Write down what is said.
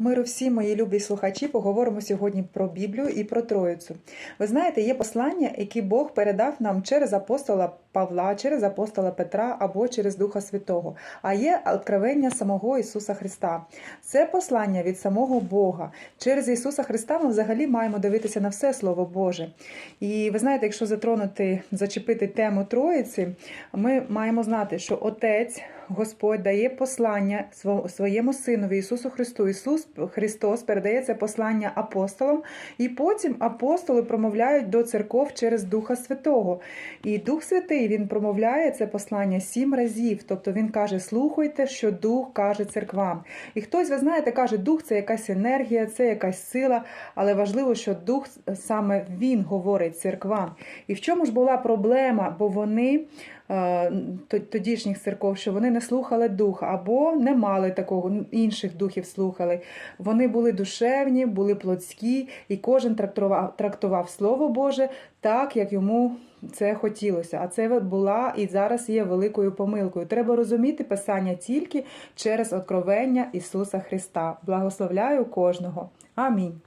Миру всі мої любі слухачі, поговоримо сьогодні про Біблію і про Троїцю. Ви знаєте, є послання, які Бог передав нам через апостола Павла, через апостола Петра або через Духа Святого. А є откровення самого Ісуса Христа. Це послання від самого Бога. Через Ісуса Христа ми взагалі маємо дивитися на все Слово Боже. І ви знаєте, якщо затронути, зачепити тему Троїці, ми маємо знати, що Отець. Господь дає послання своєму синові Ісусу Христу. Ісус Христос передає це послання апостолам, і потім апостоли промовляють до церков через Духа Святого. І Дух Святий він промовляє це послання сім разів. Тобто він каже: слухайте, що Дух каже церквам. І хтось, ви знаєте, каже, Дух це якась енергія, це якась сила, але важливо, що Дух саме він говорить церквам. І в чому ж була проблема? Бо вони е, тодішніх церков, що вони не слухали духа або не мали такого, інших духів слухали. Вони були душевні, були плотські, і кожен трактував, трактував Слово Боже так, як йому це хотілося. А це була і зараз є великою помилкою. Треба розуміти Писання тільки через откровення Ісуса Христа. Благословляю кожного. Амінь.